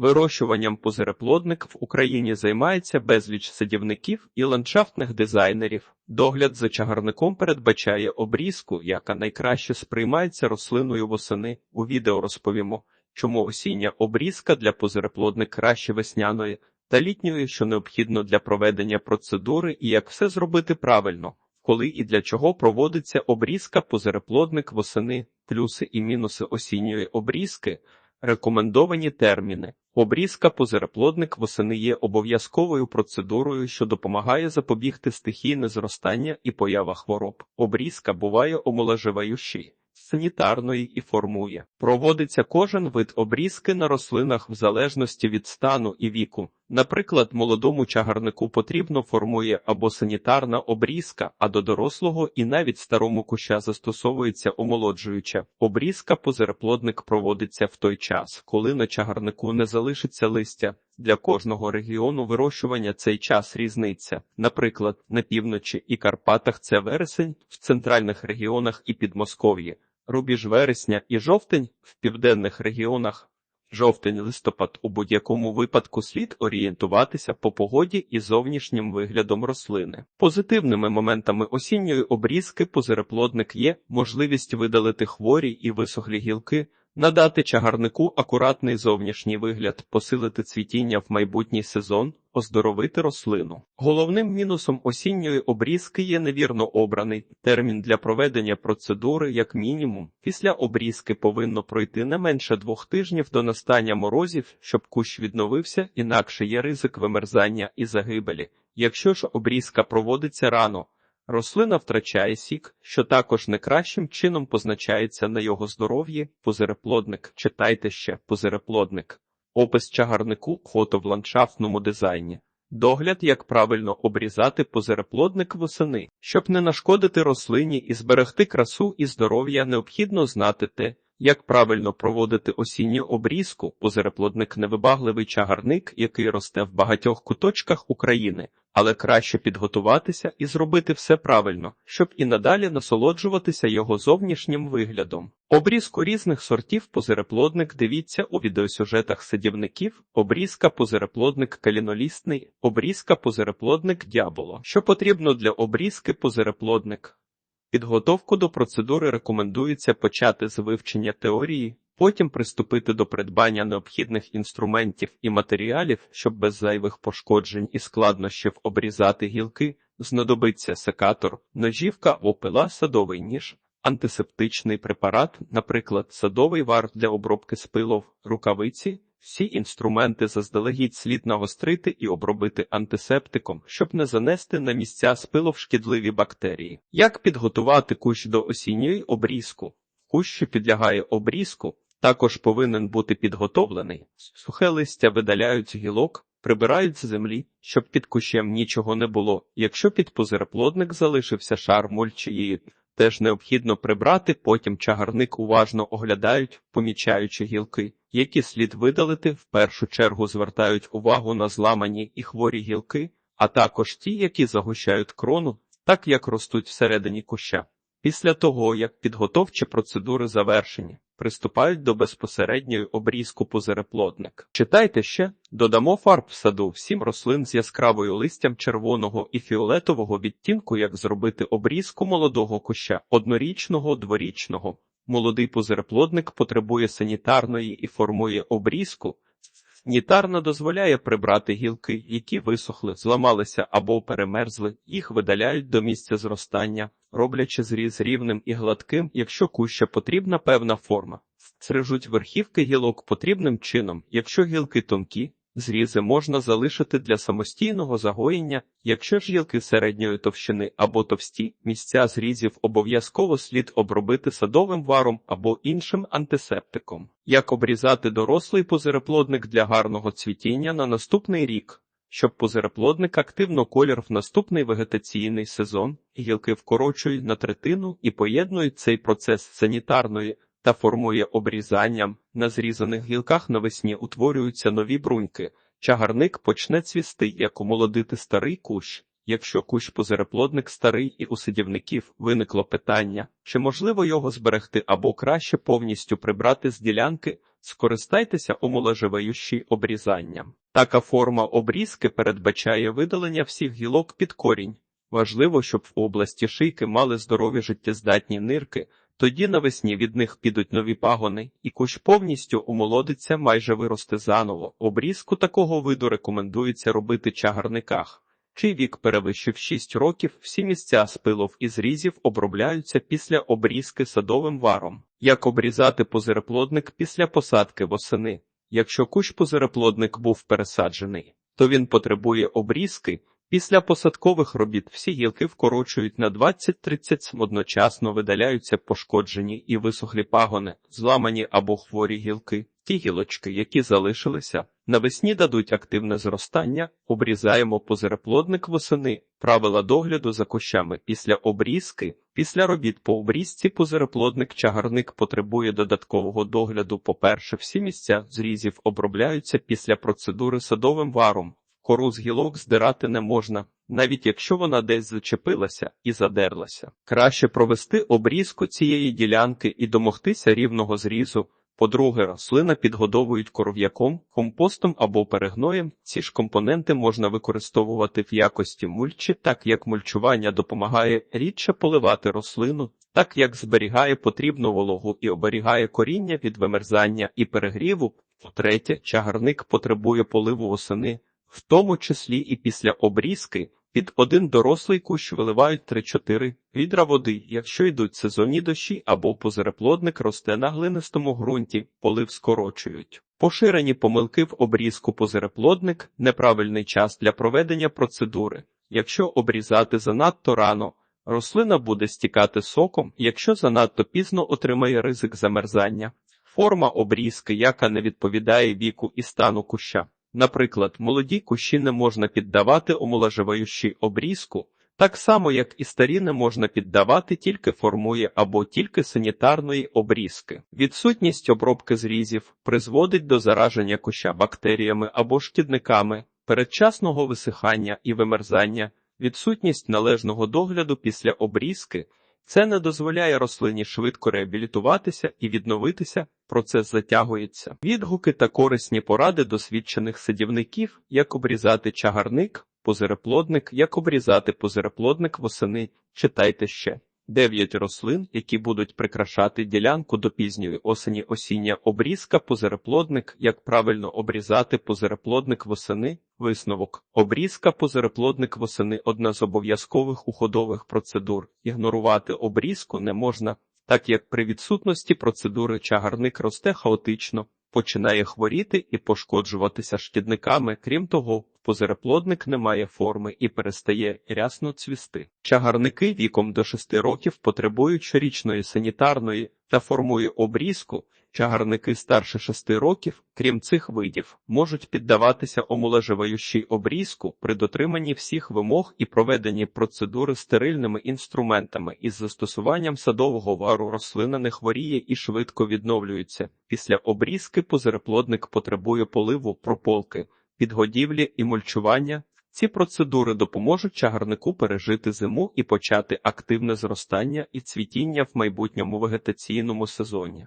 Вирощуванням позереплодник в Україні займається безліч садівників і ландшафтних дизайнерів. Догляд за чагарником передбачає обрізку, яка найкраще сприймається рослиною восени. У відео розповімо, чому осіння обрізка для позереплодник краще весняної та літньої, що необхідно для проведення процедури, і як все зробити правильно, коли і для чого проводиться обрізка позереплодник восени, плюси і мінуси осінньої обрізки. Рекомендовані терміни. Обрізка позереплодник восени є обов'язковою процедурою, що допомагає запобігти стихійне зростання і поява хвороб. Обрізка буває омоложиваючий, санітарної і формує. Проводиться кожен вид обрізки на рослинах в залежності від стану і віку. Наприклад, молодому чагарнику потрібно формує або санітарна обрізка, а до дорослого і навіть старому куща застосовується омолоджуюча. Обрізка позереплодник проводиться в той час, коли на чагарнику не залишиться листя. Для кожного регіону вирощування цей час різниця. Наприклад, на півночі і Карпатах це вересень, в центральних регіонах і Підмосков'ї, рубіж вересня і жовтень в південних регіонах. Жовтень-листопад у будь-якому випадку слід орієнтуватися по погоді і зовнішнім виглядом рослини. Позитивними моментами осінньої обрізки позереплодник є можливість видалити хворі і висохлі гілки, надати чагарнику акуратний зовнішній вигляд, посилити цвітіння в майбутній сезон, оздоровити рослину. Головним мінусом осінньої обрізки є невірно обраний термін для проведення процедури, як мінімум. Після обрізки повинно пройти не менше двох тижнів до настання морозів, щоб кущ відновився, інакше є ризик вимерзання і загибелі. Якщо ж обрізка проводиться рано, Рослина втрачає сік, що також не кращим чином позначається на його здоров'ї. Позереплодник. Читайте ще позереплодник. Опис чагарнику фото в ландшафтному дизайні. Догляд, як правильно обрізати позереплодник восени. Щоб не нашкодити рослині і зберегти красу і здоров'я, необхідно знати те, як правильно проводити осінню обрізку. Позереплодник невибагливий чагарник, який росте в багатьох куточках України але краще підготуватися і зробити все правильно, щоб і надалі насолоджуватися його зовнішнім виглядом. Обрізку різних сортів позереплодник дивіться у відеосюжетах садівників, обрізка позереплодник калінолістний, обрізка позереплодник дяболо. Що потрібно для обрізки позереплодник? Підготовку до процедури рекомендується почати з вивчення теорії, Потім приступити до придбання необхідних інструментів і матеріалів, щоб без зайвих пошкоджень і складнощів обрізати гілки, знадобиться секатор, ножівка, опила, садовий ніж, антисептичний препарат, наприклад, садовий вар для обробки спилов, рукавиці. Всі інструменти заздалегідь слід нагострити і обробити антисептиком, щоб не занести на місця спилов шкідливі бактерії. Як підготувати кущ до осінньої обрізку? Кущ, що підлягає обрізку, також повинен бути підготовлений. Сухе листя видаляють з гілок, прибирають з землі, щоб під кущем нічого не було. Якщо під позереплодник залишився шар мульчії, теж необхідно прибрати, потім чагарник уважно оглядають, помічаючи гілки, які слід видалити, в першу чергу звертають увагу на зламані і хворі гілки, а також ті, які загущають крону, так як ростуть всередині куща. Після того, як підготовчі процедури завершені, приступають до безпосередньої обрізку позереплодник. Читайте ще, додамо фарб в саду всім рослин з яскравою листям червоного і фіолетового відтінку, як зробити обрізку молодого куща, однорічного, дворічного. Молодий позереплодник потребує санітарної і формує обрізку. Нітарна дозволяє прибрати гілки, які висохли, зламалися або перемерзли, їх видаляють до місця зростання, роблячи зріз рівним і гладким, якщо куща потрібна певна форма. Стрижуть верхівки гілок потрібним чином, якщо гілки тонкі, Зрізи можна залишити для самостійного загоєння, якщо ж гілки середньої товщини або товсті, місця зрізів обов'язково слід обробити садовим варом або іншим антисептиком. Як обрізати дорослий позереплодник для гарного цвітіння на наступний рік? Щоб позереплодник активно колір в наступний вегетаційний сезон, гілки вкорочують на третину і поєднують цей процес санітарної та формує обрізанням. На зрізаних гілках навесні утворюються нові бруньки. Чагарник почне цвісти, як умолодити старий кущ. Якщо кущ позереплодник старий і у сидівників виникло питання, чи можливо його зберегти або краще повністю прибрати з ділянки, Скористайтеся омоложиваючий обрізанням. Така форма обрізки передбачає видалення всіх гілок під корінь. Важливо, щоб в області шийки мали здорові життєздатні нирки, тоді навесні від них підуть нові пагони, і кущ повністю омолодиться, майже виросте заново. Обрізку такого виду рекомендується робити чагарниках. Чий вік перевищив 6 років, всі місця спилов і зрізів обробляються після обрізки садовим варом. Як обрізати позереплодник після посадки восени? Якщо кущ позереплодник був пересаджений, то він потребує обрізки. Після посадкових робіт всі гілки вкорочують на 20-30 одночасно видаляються пошкоджені і висохлі пагони, зламані або хворі гілки. Ті гілочки, які залишилися, навесні дадуть активне зростання, обрізаємо позереплодник восени. Правила догляду за кущами після обрізки. Після робіт по обрізці позереплодник чагарник потребує додаткового догляду. По-перше, всі місця зрізів обробляються після процедури садовим варом. Кору з гілок здирати не можна, навіть якщо вона десь зачепилася і задерлася. Краще провести обрізку цієї ділянки і домогтися рівного зрізу. По-друге, рослина підгодовують коров'яком, компостом або перегноєм. Ці ж компоненти можна використовувати в якості мульчі, так як мульчування допомагає рідше поливати рослину, так як зберігає потрібну вологу і оберігає коріння від вимерзання і перегріву. По-третє, чагарник потребує поливу восени в тому числі і після обрізки, під один дорослий кущ виливають 3-4 відра води, якщо йдуть сезонні дощі або позереплодник росте на глинистому ґрунті, полив скорочують. Поширені помилки в обрізку позереплодник – неправильний час для проведення процедури. Якщо обрізати занадто рано, рослина буде стікати соком, якщо занадто пізно отримає ризик замерзання. Форма обрізки, яка не відповідає віку і стану куща. Наприклад, молоді кущі не можна піддавати омоложиваючій обрізку, так само як і старі не можна піддавати тільки формує або тільки санітарної обрізки. Відсутність обробки зрізів призводить до зараження куща бактеріями або шкідниками, передчасного висихання і вимерзання, відсутність належного догляду після обрізки. Це не дозволяє рослині швидко реабілітуватися і відновитися, процес затягується. Відгуки та корисні поради досвідчених садівників, як обрізати чагарник, позереплодник, як обрізати позереплодник восени. Читайте ще. Дев'ять рослин, які будуть прикрашати ділянку до пізньої осені осіння обрізка, позереплодник, як правильно обрізати позереплодник восени, висновок. Обрізка позереплодник восени одна з обов'язкових уходових процедур. Ігнорувати обрізку не можна, так як при відсутності процедури чагарник росте хаотично, починає хворіти і пошкоджуватися шкідниками. Крім того, позереплодник не має форми і перестає рясно цвісти. Чагарники віком до 6 років потребують щорічної санітарної та формує обрізку. Чагарники старше 6 років, крім цих видів, можуть піддаватися омолеживаючій обрізку при дотриманні всіх вимог і проведенні процедури стерильними інструментами із застосуванням садового вару рослина не хворіє і швидко відновлюється. Після обрізки позереплодник потребує поливу прополки, підгодівлі і мульчування. Ці процедури допоможуть чагарнику пережити зиму і почати активне зростання і цвітіння в майбутньому вегетаційному сезоні.